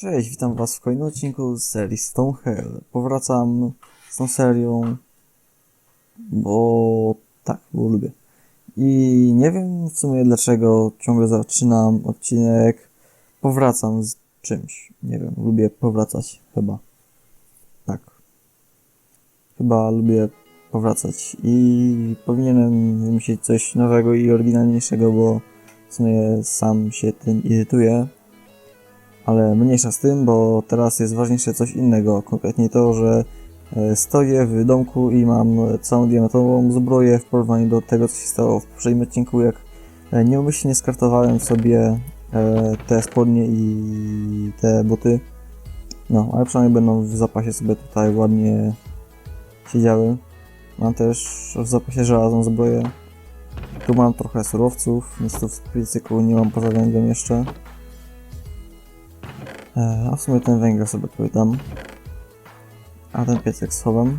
Cześć, witam was w kolejnym odcinku z serii Stone Hell. Powracam z tą serią, bo tak, bo lubię. I nie wiem w sumie dlaczego ciągle zaczynam odcinek, powracam z czymś. Nie wiem, lubię powracać chyba. Tak. Chyba lubię powracać i powinienem wymyślić coś nowego i oryginalniejszego, bo w sumie sam się tym irytuję. Ale mniejsza z tym, bo teraz jest ważniejsze coś innego. Konkretnie to, że e, stoję w domku i mam całą diamentową zbroję w porównaniu do tego, co się stało w poprzednim odcinku, jak e, nieumyślnie skartowałem sobie e, te spodnie i te buty. No, ale przynajmniej będą w zapasie sobie tutaj ładnie siedziały. Mam też w zapasie żelazną zbroję. Tu mam trochę surowców, nic tu w nie mam poza węglem jeszcze. E, A w sumie ten węgiel sobie tutaj. A ten piecek schowam.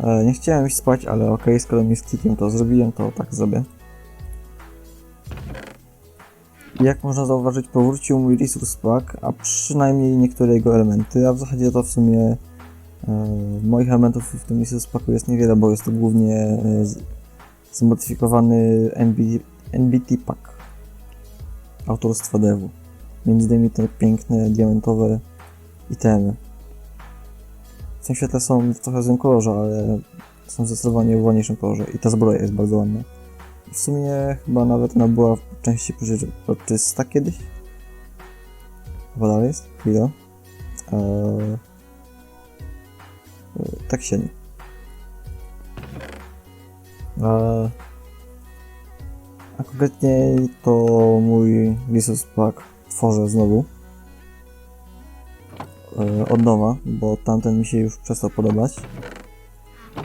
E, Nie chciałem iść spać, ale ok, skoro mi z klikiem to zrobiłem, to tak zrobię. Jak można zauważyć, powrócił mój resource pack, a przynajmniej niektóre jego elementy, a w zasadzie to w sumie e, moich elementów w tym resource packu jest niewiele, bo jest to głównie e, zmodyfikowany NB, NBT pack autorstwa Devu. Między innymi te piękne, diamentowe itemy. W sensie te są w trochę złym kolorze, ale są zdecydowanie w ładniejszym kolorze i ta zbroja jest bardzo ładna. W sumie chyba nawet ona była w części przejrzysta kiedyś. Chyba dalej jest? Chwila. Eee, tak się nie. Eee, a konkretnie to mój resource pack tworzę znowu e, od nowa, bo tamten mi się już przestał podobać.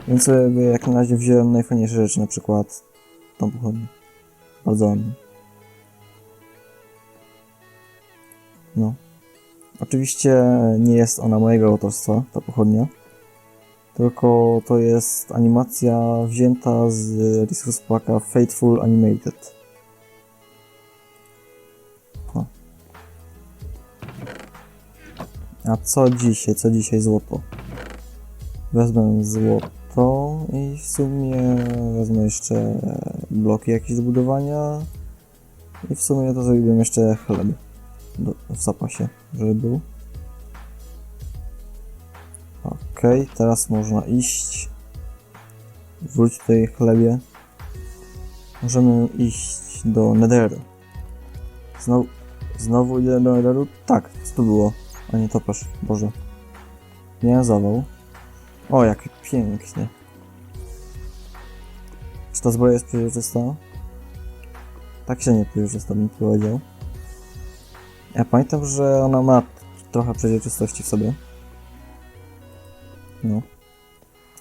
Więc sobie jak na razie wziąłem najfajniejsze rzeczy, na przykład tą pochodnię. Bardzo ładnie. No. Oczywiście nie jest ona mojego autorstwa, ta pochodnia. Tylko to jest animacja wzięta z Resource Packa Fateful Animated. A co dzisiaj? Co dzisiaj złoto? Wezmę złoto i w sumie wezmę jeszcze bloki jakieś do budowania. I w sumie to zrobiłem jeszcze chleb do, w zapasie, żeby był. Okej, teraz można iść. Wróć tutaj chlebie. Możemy iść do Netheru. Znowu, znowu idę do Netheru? Tak, co to było? A nie topasz, Boże. Nie zawał. O, jak pięknie. Czy ta zbroja jest przejrzysta? Tak się nie przejrzysta, bym powiedział. Ja pamiętam, że ona ma trochę przejrzystości w sobie. No.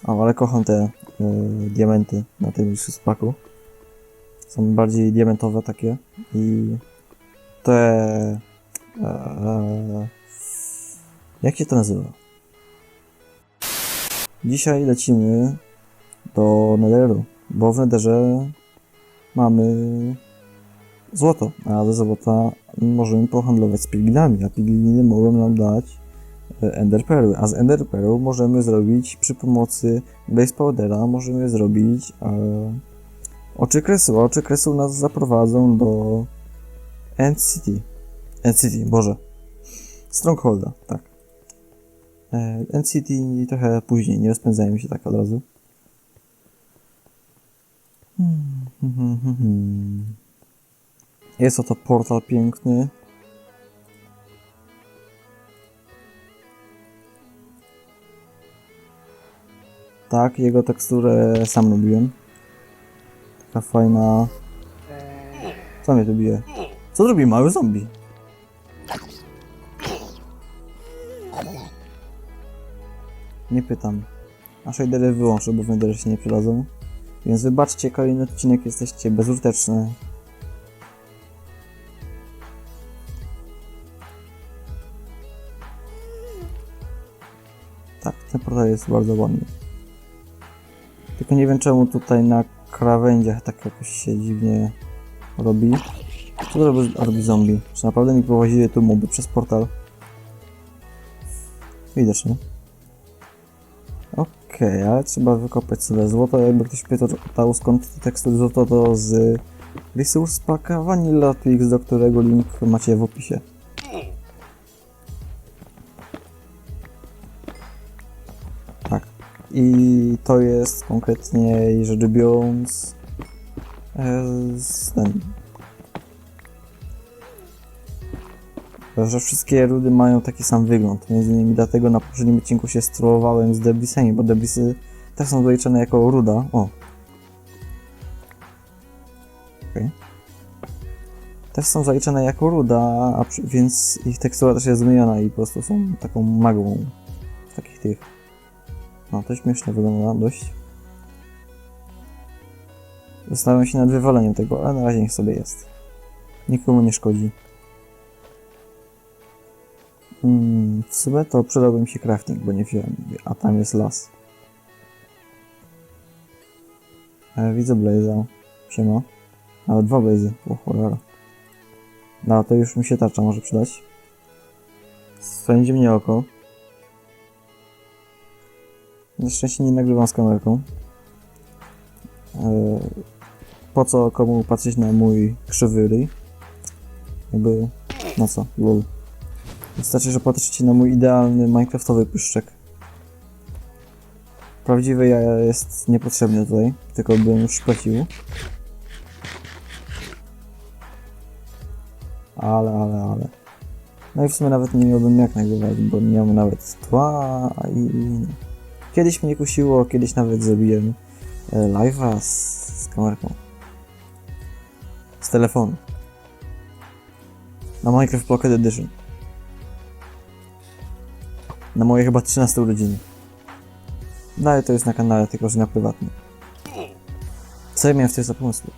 O, ale kocham te y, diamenty na tym spaku. Są bardziej diamentowe takie i te e, jak się to nazywa? Dzisiaj lecimy do Netheru, bo w Netherze mamy złoto, a ze złota możemy pohandlować z piglinami, a pigliny mogą nam dać e, Ender Perły, a z Ender Pearl możemy zrobić przy pomocy Base Powdera możemy zrobić e, oczy kresu, a oczy kresu nas zaprowadzą do End City. End City, Boże. Strongholda, tak. E, NCT trochę później, nie rozpędzajmy się tak od razu. Jest oto portal piękny. Tak, jego teksturę sam robiłem. Taka fajna... Co mnie tu bije? Co zrobi mały zombie? Nie pytam. A shadery wyłączę, bo w się nie przydadzą. Więc wybaczcie, kolejny odcinek jesteście bezużyteczne. Tak, ten portal jest bardzo ładny. Tylko nie wiem czemu tutaj na krawędziach tak jakoś się dziwnie robi? Co to robi, robi zombie? Czy naprawdę mi prowadziły tu moby przez portal? Widocznie. Okej, ale trzeba wykopać sobie złoto. Jakby ktoś pytał skąd te tekstury złoto, to z Resource Packa Vanilla Twix, do którego link macie w opisie. Tak. I to jest konkretnie rzecz biorąc e, z ten. Że wszystkie rudy mają taki sam wygląd. Między innymi dlatego na poprzednim odcinku się strollowałem z debrisami, bo debrisy też są zaliczane jako ruda. O. Okej. Też są zaliczane jako ruda, a przy, więc ich tekstura też jest zmieniona i po prostu są taką magłą takich tych. No, to śmiesznie wygląda dość. Zastanawiam się nad wywaleniem tego, ale na razie niech sobie jest. Nikomu nie szkodzi. Mm, sumie to przydałby mi się crafting, bo nie wziąłem, a tam jest las. E, widzę Blaze'a. Siema. Nawet dwa Blaze'y. O cholera. No, to już mi się tarcza może przydać. Spędzi mnie oko. Na szczęście nie nagrywam z kamerką. E, po co komu patrzeć na mój krzywy ryj? Jakby... Na co? Lol. Wystarczy, że patrzycie na mój idealny minecraftowy pyszczek. Prawdziwy jest niepotrzebny tutaj, tylko bym szpecił. Ale, ale, ale. No i w sumie nawet nie miałbym jak nagrywać, bo nie mam nawet tła i... Kiedyś mnie kusiło, kiedyś nawet zrobiłem e, live'a z, z kamerką. Z telefonu. Na Minecraft Pocket Edition. Na moje chyba 13 urodziny. No ale to jest na kanale, tylko że na prywatnym. Co ja miałem w tej za pomysły?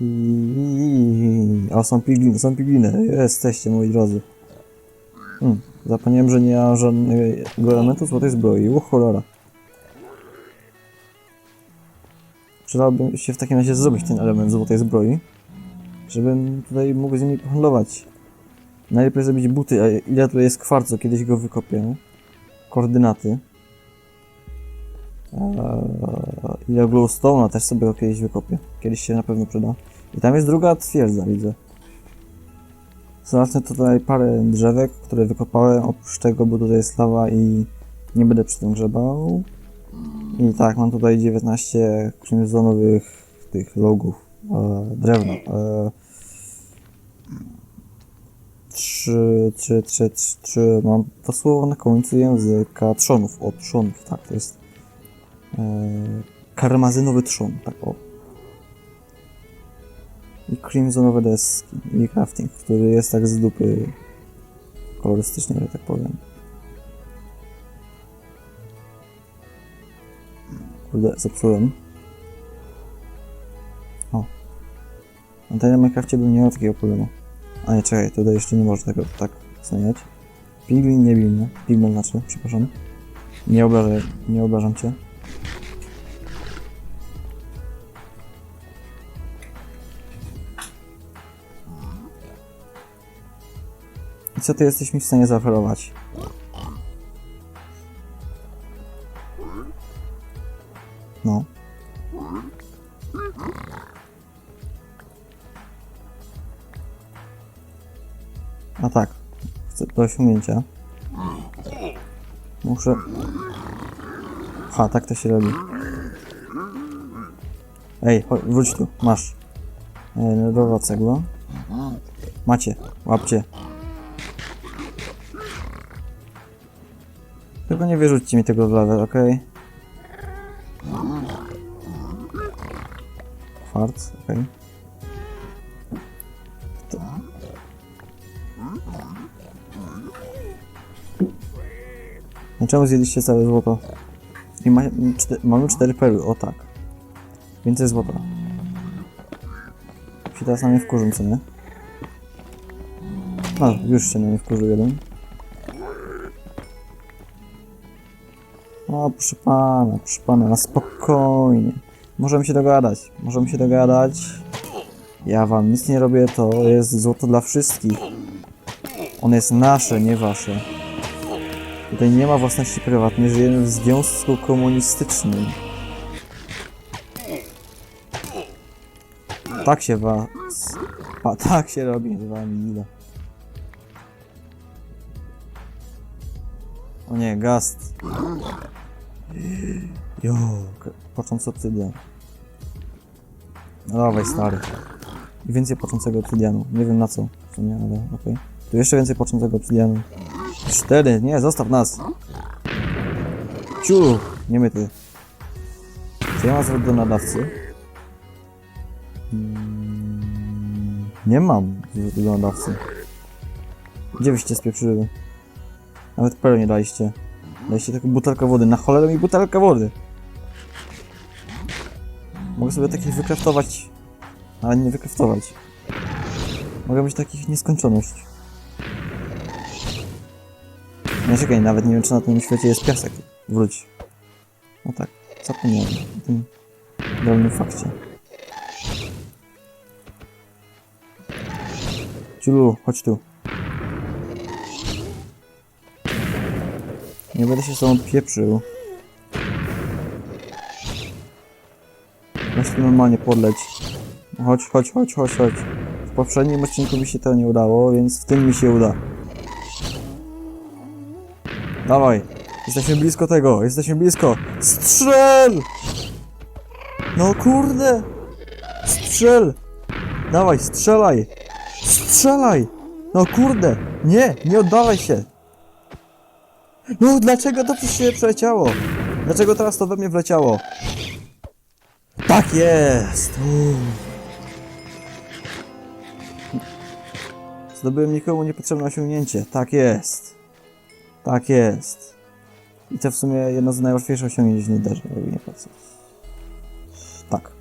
I... O, są pigliny, są pigliny. Jesteście, moi drodzy. Hmm, zapomniałem, że nie mam żadnego elementu złotej zbroi. U cholera. Przydałoby się w takim razie zrobić ten element złotej zbroi, żebym tutaj mógł z nimi handlować. Najlepiej zrobić buty, a ile tu jest kwarcu, kiedyś go wykopię. Koordynaty. Ile glowstone'a też sobie go kiedyś wykopię. Kiedyś się na pewno przyda. I tam jest druga twierdza, widzę. Zobaczmy tutaj parę drzewek, które wykopałem. Oprócz tego, bo tutaj jest lawa i nie będę przy tym grzebał. I tak, mam tutaj 19 crimsonowych tych logów e, drewna. E, 3, 3, 3, 3, mam to słowo na końcu języka trzonów, o trzonów, tak, to jest e, karmazynowy trzon, tak o. I crimsonowe deski, i crafting, który jest tak z dupy kolorystycznie, że tak powiem. Kurde, zepsułem. O. Na tym Minecrafcie bym nie miał takiego problemu. A nie, czekaj, tutaj jeszcze nie można tego tak zmieniać. Piglin, nie bilny. Pigmel znaczy, przepraszam. Nie obrażaj, nie obrażam cię. I co ty jesteś mi w stanie zaoferować? Do osiągnięcia. Muszę... Ha, tak to się robi. Ej, chodź, wróć tu, masz. E, Dobra cegła. Macie, łapcie. Tylko nie wyrzućcie mi tego w lawę, okej? Kwarc, okej. No czemu zjedliście całe złoto? I ma, czte, mamy cztery perły, o tak. Więcej złota. Się teraz na mnie wkurzą, co nie? No, już się na mnie wkurzył jeden. O, proszę pana, proszę pana, na spokojnie. Możemy się dogadać, możemy się dogadać. Ja wam nic nie robię, to jest złoto dla wszystkich. Ono jest nasze, nie wasze. Tutaj nie ma własności prywatnej, żyjemy w związku komunistycznym. Tak się was... A tak się robi ile. O nie, gast. Jo, począc obsydian. No dawaj, stary. I więcej począcego obsydianu. Nie wiem na co, w sumie, ale okej. Tu jeszcze więcej począcego obsydianu. Cztery, nie, zostaw nas. Ciu, nie my ty. Czy ja mam zwrot do nadawcy? Mm, nie mam do nadawcy. Gdzie wyście spieprzyły? Nawet pełni nie daliście. Daliście tylko butelkę wody. Na cholerę mi butelka wody. Mogę sobie takich wykraftować, ale nie wykraftować. Mogę mieć takich nieskończoność. Nie czekaj, nawet nie wiem czy na tym świecie jest piasek. Wróć. No tak, zapomniałem o tym drobnym fakcie. Ciulu, chodź tu. Nie będę się z tobą pieprzył. Weź tu normalnie podleć. Chodź, chodź, chodź, chodź, chodź. W poprzednim odcinku mi się to nie udało, więc w tym mi się uda. Dawaj. Jesteśmy blisko tego, jesteśmy blisko. Strzel! No kurde! Strzel! Dawaj, strzelaj! Strzelaj! No kurde! Nie, nie oddawaj się! No dlaczego to przez siebie przeleciało? Dlaczego teraz to we mnie wleciało? Tak jest! Uuu. Zdobyłem nikomu niepotrzebne osiągnięcie. Tak jest. Tak jest. I to w sumie jedno z najłatwiejszych osiągnięć Netherze, jakby nie patrzeć. Tak.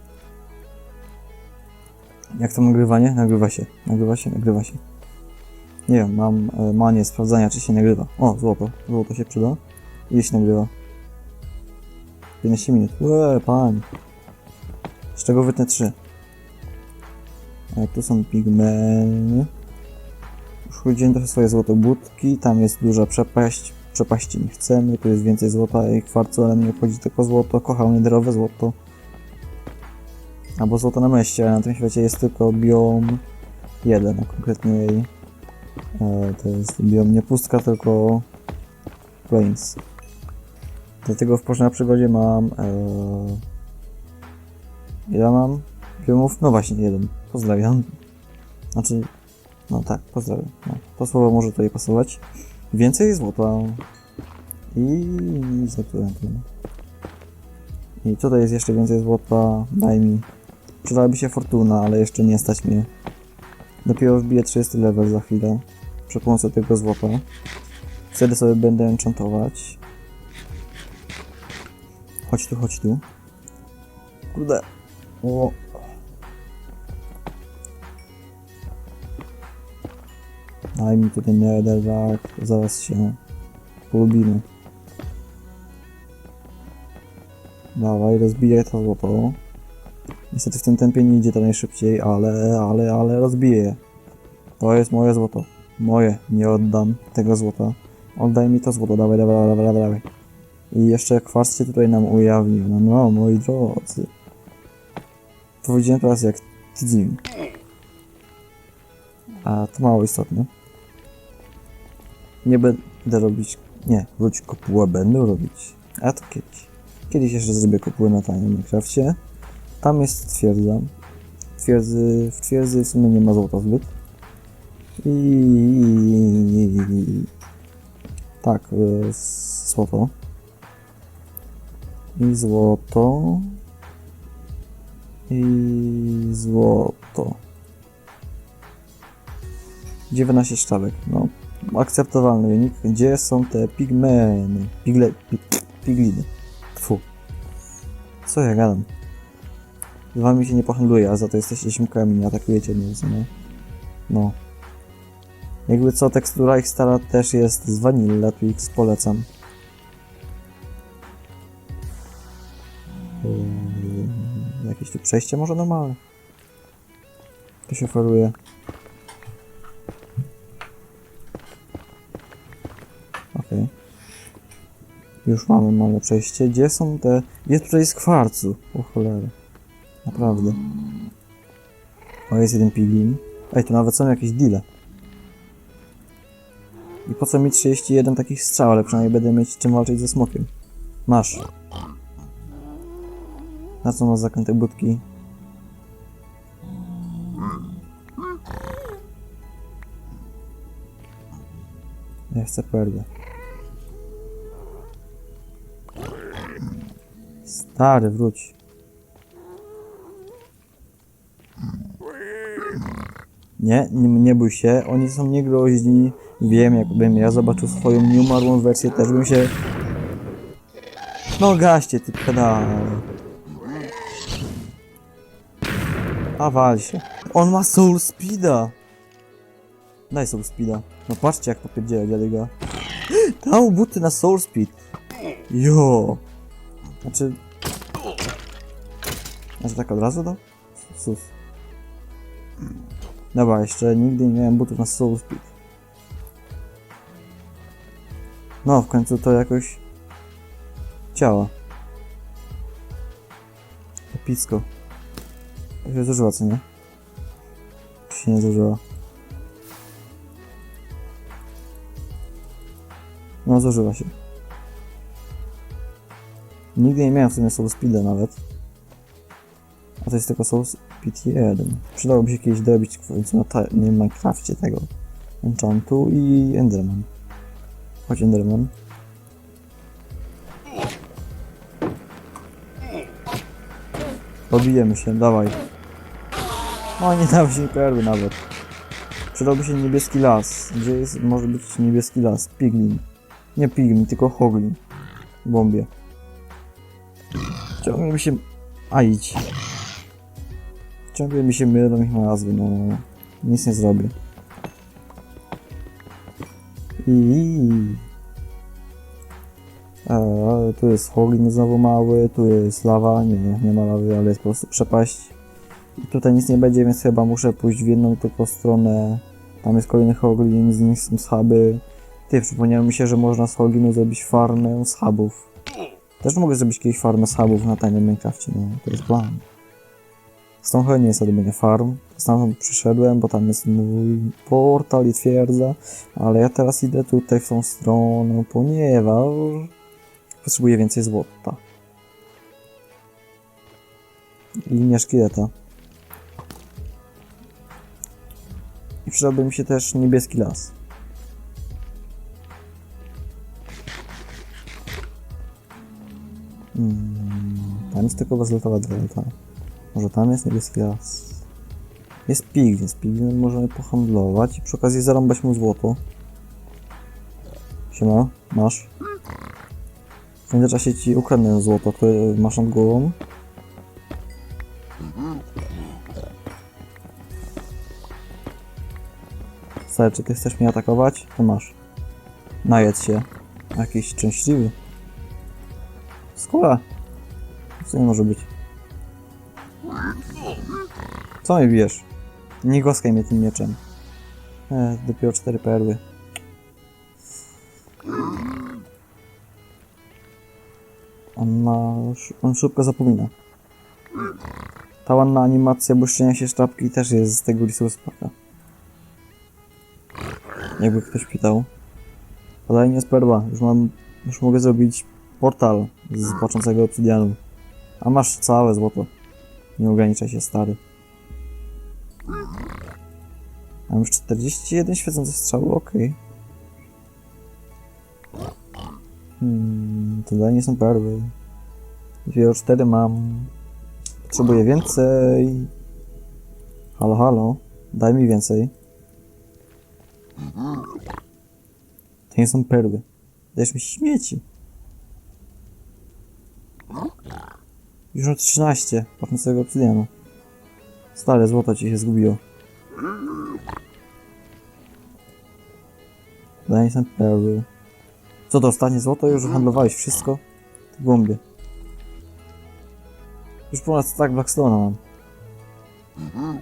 Jak to nagrywanie? Nagrywa się. Nagrywa się, nagrywa się. Nie wiem, mam e, manię sprawdzania, czy się nagrywa. O, złoto. Złoto się przyda. Ile się nagrywa? 15 minut. Łe, pań. Z czego wytnę 3. E, tu są pigmeny. Już chodziłem trochę swoje złotobudki. Tam jest duża przepaść. Przepaści nie chcemy. Tu jest więcej złota i kwarcu, ale mnie obchodzi tylko złoto. Kocham nederowe złoto. Albo złoto na meście, ale na tym świecie jest tylko biom jeden, a konkretniej e, to jest biom nie pustka, tylko plains. Dlatego w Poszna Przygodzie mam e, ile mam biomów? No właśnie, jeden. Pozdrawiam. Znaczy, no tak, pozdrawiam. No, to słowo może tutaj pasować. Więcej złota. I zepsułem to. I tutaj jest jeszcze więcej złota. Daj mi. Przydałaby się fortuna, ale jeszcze nie stać mnie. Dopiero wbiję 30 level za chwilę. Przy pomocy tego złota. Wtedy sobie będę enchantować. Chodź tu, chodź tu. Kurde. O. Daj mi tutaj netherrack, zaraz się polubimy. Dawaj, rozbijaj to złoto. Niestety w tym tempie nie idzie to najszybciej, ale, ale, ale rozbiję. To jest moje złoto. Moje. Nie oddam tego złota. Oddaj mi to złoto, dawaj, dawaj, dawaj, dawaj, dawaj. I jeszcze kwarc się tutaj nam ujawnił. No, no, moi drodzy. Powiedziałem teraz jak tydzień. A to mało istotne. Nie będę robić... Nie, wróć kopułę będę robić. A to kiedyś. Kiedyś jeszcze zrobię kopułę na w Minecrafcie. Tam jest twierdza. Twierdzy, w twierdzy w sumie nie ma złota zbyt. I... Tak, y, złoto. I złoto. I złoto. 19 sztabek, no. Akceptowalny wynik. Gdzie są te pigmeny? Pigle... Pig, pigliny. Tfu. Co ja gadam? Z wami się nie pohandluję, a za to jesteście siemkami, nie atakujecie mnie, nie? No. Jakby co, tekstura ich stara też jest z Vanilla Twix, polecam. Yy, jakieś tu przejście może normalne? To się oferuje. Już mamy małe przejście. Gdzie są te... Jest tutaj z kwarcu. O cholera. Naprawdę. O, jest jeden piglin. Ej, tu nawet są jakieś deale. I po co mi 31 takich strzał, ale przynajmniej będę mieć czym walczyć ze smokiem. Masz. Na co masz zakręte budki? Ja chcę perłę. Stary, wróć. Nie, nie, nie bój się, oni są niegroźni. Wiem, jakbym ja zobaczył swoją nieumarłą wersję, też bym się... No gaście, ty pedale. A wal się. On ma soul speeda. Daj soul speeda. No patrzcie jak popierdziela dziadyga. Dał buty na soul speed. Jo. Znaczy... Znaczy tak od razu dał? Sus. Dobra, jeszcze nigdy nie miałem butów na soul speed. No, w końcu to jakoś... Działa. Epicko. To się zużyła, co nie? Czy się nie zużyła? No, zużyła się. Nigdy nie miałem w sumie Soul Speeda nawet. A to jest tylko Soul Speed 1. Przydałoby się kiedyś dorobić w końcu na ta- nie, Minecrafcie tego Enchantu i Enderman. Chodź Enderman. Pobijemy się, dawaj. O, nie dał się perły nawet. Przydałby się niebieski las. Gdzie jest, może być niebieski las? Piglin. Nie piglin, tylko hoglin. Bombie. Ciągle mi się... A idź. Ciągle mi się mylą ich nazwy, no. Nic nie zrobię. I... E, tu jest hoglin znowu mały, tu jest lawa, nie, nie, ma lawy, ale jest po prostu przepaść. I tutaj nic nie będzie, więc chyba muszę pójść w jedną tylko stronę. Tam jest kolejny hoglin, z nich są schaby. Ty, przypomniało mi się, że można z hoglinu zrobić farmę schabów. Też mogę zrobić kiedyś farmę schabów na tajnym Minecrafcie, no to jest plan. Nie jest robienie farm. Stamtąd przyszedłem, bo tam jest mój portal i twierdza, ale ja teraz idę tutaj w tą stronę, ponieważ potrzebuję więcej złota. I nie szkieleta. I przydałby mi się też niebieski las. Hmm, tam jest tylko bezletowa delta. Może tam jest niebieski las. Jest piglin, z piglinem możemy pohandlować i przy okazji zarąbać mu złoto. Siema, masz. W międzyczasie ci ukradnę złoto, które masz nad głową. Stary, czy ty chcesz mnie atakować? To masz. Najedz się. Jakiś szczęśliwy. Skóra. Co nie może być? Co mi bijesz? Nie goskaj mnie tym mieczem. E, dopiero cztery perły. On ma... On szybko zapomina. Ta ładna animacja błyszczenia się sztabki też jest z tego Resource Packa. Jakby ktoś pytał. Kolejnie jest perła. Już mam... Już mogę zrobić portal z płaczącego obsydianu. A masz całe złoto. Nie ograniczaj się, stary. Mam już 41 świecących strzałów, okej. Hmm, tutaj nie są perły. Dopiero 4 mam. Potrzebuję więcej. Halo, halo. Daj mi więcej. To nie są perły. Dajesz mi śmieci. Już mam 13 pachnącego obsydianu. Stare złoto ci się zgubiło. Diamond Pearl. Co dostanie złoto? Już mhm. handlowałeś wszystko? W głąbie. Już ponad tak Blackstone'a mam. Mhm.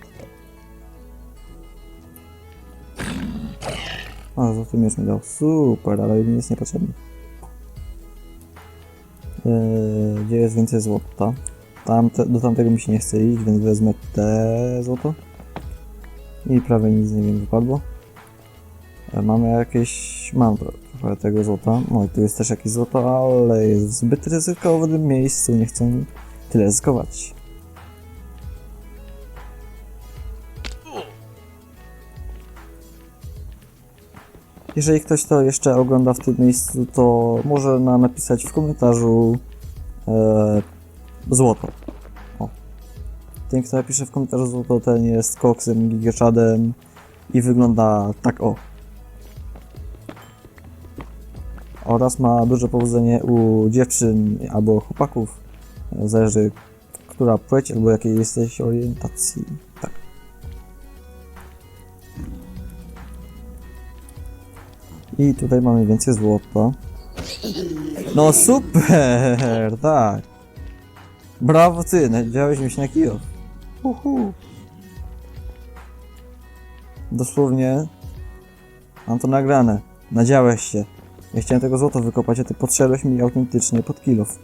A, złoty miecz mi dał. Super, ale mi jest niepotrzebny. Yy, gdzie jest więcej złota? Tamte, do tamtego mi się nie chce iść, więc wezmę te złoto. I prawie nic nie wiem, wypadło. Mamy jakieś... Mam tro- trochę tego złota. No i tu jest też jakieś złoto, ale jest w zbyt miejscu. Nie chcę tyle ryzykować. Jeżeli ktoś to jeszcze ogląda w tym miejscu, to może na napisać w komentarzu e, złoto. O. Ten, kto napisze w komentarzu złoto, ten jest koksem, gigaczadem i wygląda tak o. Oraz ma duże powodzenie u dziewczyn albo chłopaków. E, Zależy, która płeć albo jakiej jesteś orientacji. Tak. I tutaj mamy więcej złota. No super, tak. Brawo ty, nadziałeś mi się na kijo. Uhu. Dosłownie mam to nagrane. Nadziałeś się. Ja chciałem tego złota wykopać, a ty podszedłeś mi autentycznie pod kilof.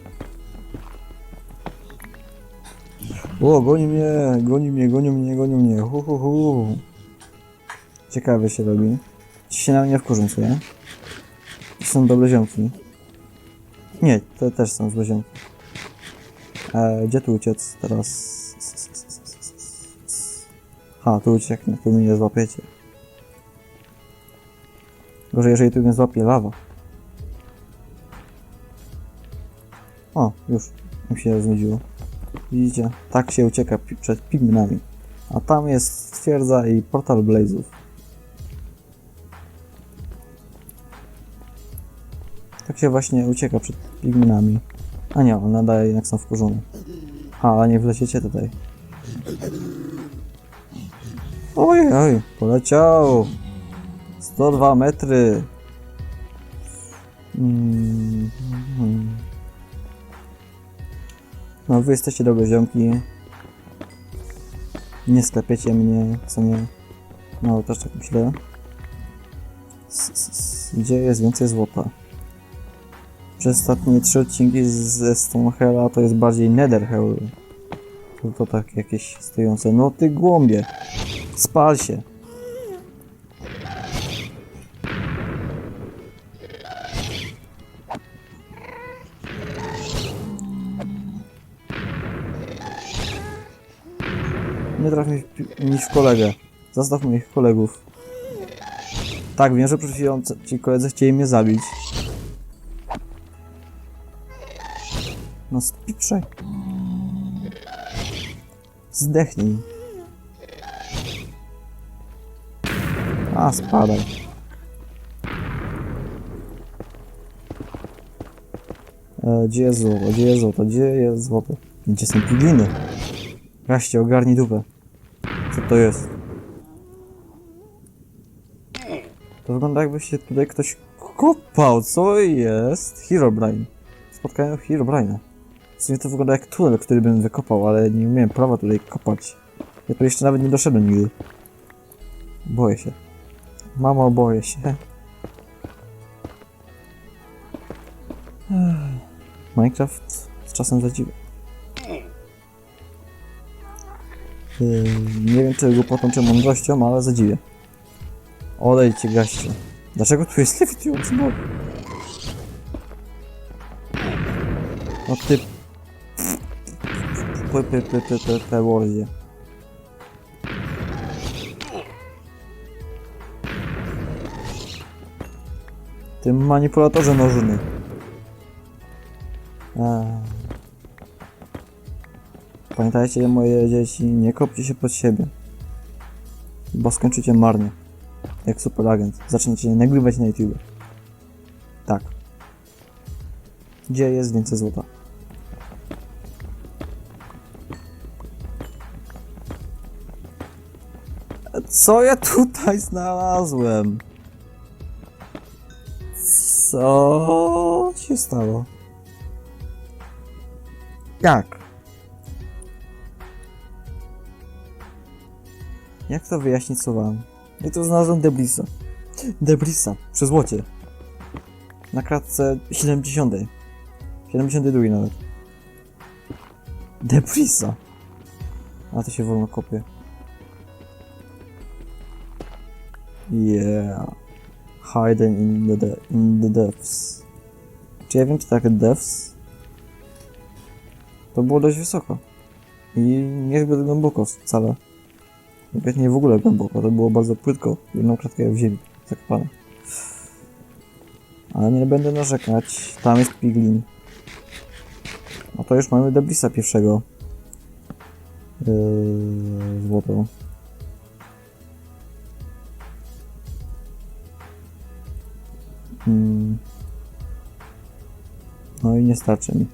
O, goni mnie, goni mnie, goni mnie, goni mnie. Hu, hu, hu. Ciekawe się robi. Ci się na mnie wkurzą, co nie? Są dobre ziomki. Nie, to też są złe ziomki. E, gdzie tu uciec teraz? Ha, tu ucieknę, tu mnie nie złapiecie. Gorzej, jeżeli tu mnie złapie lawa. O, już. Mi się znudziło. Widzicie? Tak się ucieka pi- przed pigminami. A tam jest twierdza i portal blazów. Tak się właśnie ucieka przed pigminami. A nie, one nadal jednak są wkurzone. Ha, ale nie wleciecie tutaj. Oj, oj, poleciał! 102 metry! Mm. No, wy jesteście dobre ziomki. Nie sklepiecie mnie, co nie? No, też tak myślę. Gdzie jest więcej złota? Przez ostatnie trzy odcinki ze Stonehella to jest bardziej Netherhell. To, to tak jakieś stojące. No ty głąbie! Spal się! Nie traf mi w pi- mi w kolegę. Zastaw moich kolegów. Tak, wiem, że przed ci koledzy chcieli mnie zabić. No spieprzaj. Zdechnij. A, spadaj. E, gdzie jest złoto? Gdzie jest złoto? Gdzie jest złoto? Gdzie są pigliny? Gaście, ogarnij dupę. To jest? To wygląda jakby się tutaj ktoś kopał. Co jest? Herobrine. Spotkałem Herobrine'a. W sumie to wygląda jak tunel, który bym wykopał, ale nie miałem prawa tutaj kopać. Ja tu jeszcze nawet nie doszedłem nigdy. Boję się. Mamo, boję się. Minecraft z czasem zadziwia. Nie wiem czy głupotą czy mądrością, ale zadziwię. Odejdźcie gaście. Dlaczego tu jest lewitujący bok? No ty... P, p, p, p, p, p, wardzie. Ty manipulatorze nożny. Eee. Pamiętajcie, moje dzieci, nie kopcie się pod siebie. Bo skończycie marnie. Jak super agent. Zaczniecie nagrywać na YouTube. Tak. Gdzie jest więcej złota? Co ja tutaj znalazłem? Co się stało? Jak? Jak to wyjaśnić słowami? Ja tu znalazłem Deblisa. Debrisa, przy złocie. Na kratce 70. 72 nawet. Debrisa. A to się wolno kopie. Yeah. Hidden in the, de in the depths. Czy ja wiem, czy tak depths? To było dość wysoko. I niezbyt głęboko wcale. Nie w ogóle głęboko, to było bardzo płytko. Jedną kratkę w ziemi zakopane. Ale nie będę narzekać. Tam jest piglin. No to już mamy Deblisa pierwszego. Yy, złoto. Mm. No i nie starczy mi.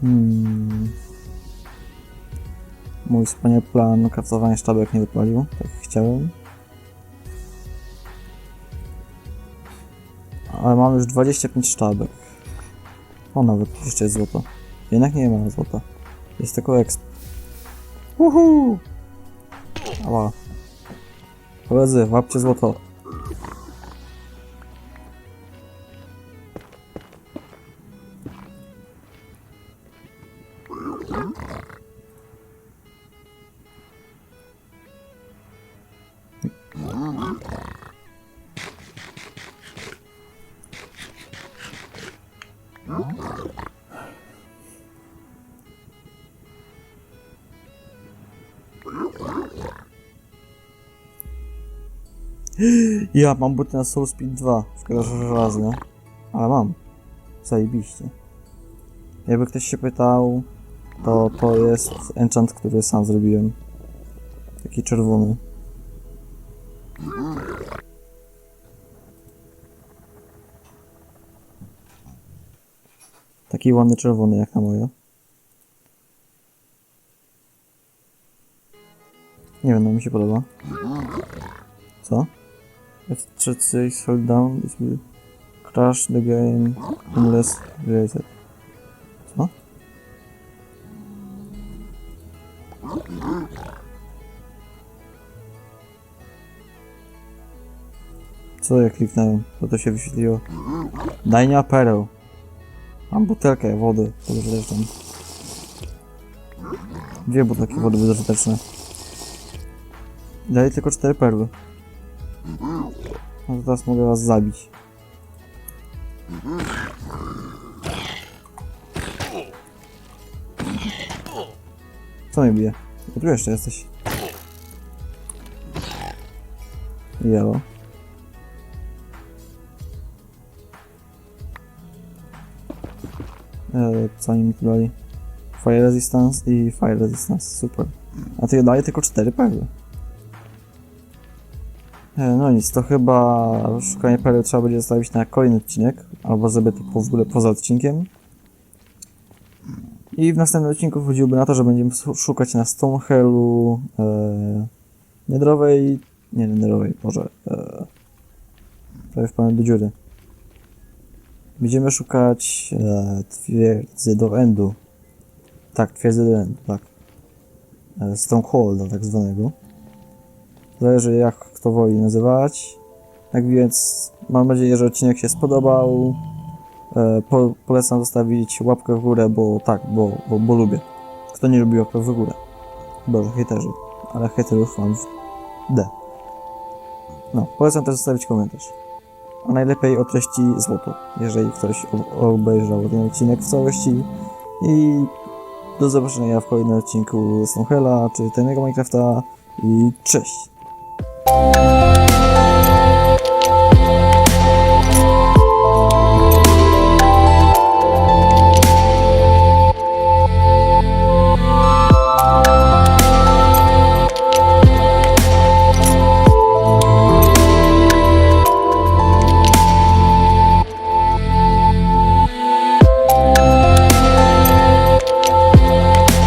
Hmm. Mój wspaniały plan kraftowania sztabek nie wypalił, tak chciałem. Ale mam już 25 sztabek. O, nawet jeszcze jest złoto. Jednak nie ma złota. Jest tylko exp. Uhu! Ała. Koledzy, łapcie złoto. Ja mam buty na Soul Speed 2. Szkoda, że żelazne. Ale mam. Zajebiście. Jakby ktoś się pytał, to to jest enchant, który sam zrobiłem. Taki czerwony. Taki ładny czerwony jak na moje. Nie wiem, no mi się podoba. Co? F3 hold down this will crash the game unless related. Co? Co ja kliknąłem? To to się wyświetliło. Daj mi apereł. Mam butelkę wody bezużyteczną. Dwie butelki wody bezużyteczne. Daję tylko cztery perły. No teraz mogę was zabić. Co mnie bije? Tu jeszcze jesteś. Jelo. Eee, co oni mi tu dali? Fire Resistance i Fire Resistance, super. A ty daje tylko cztery perły. E, No nic, to chyba szukanie perły trzeba będzie zostawić na kolejny odcinek, albo zrobię to w ogóle poza odcinkiem. I w następnym odcinku chodziłoby na to, że będziemy szukać na Stonehellu e, Nedrowej, nie Nedrowej, może e, prawie wpadłem do dziury. Będziemy szukać e, twierdzy do Endu. Tak, twierdzy do Endu, tak. E, tak zwanego. Zależy jak kto woli nazywać. Tak więc mam nadzieję, że odcinek się spodobał. E, po, polecam zostawić łapkę w górę, bo tak, bo, bo, bo lubię. Kto nie lubi łapkę w górę? Chyba, że hejterzy. Ale hejterów mam w D. No, polecam też zostawić komentarz. A najlepiej o treści złoto, jeżeli ktoś obejrzał ten odcinek w całości. I do zobaczenia w kolejnym odcinku Stonehella czy Tajnego Minecrafta. I cześć! Música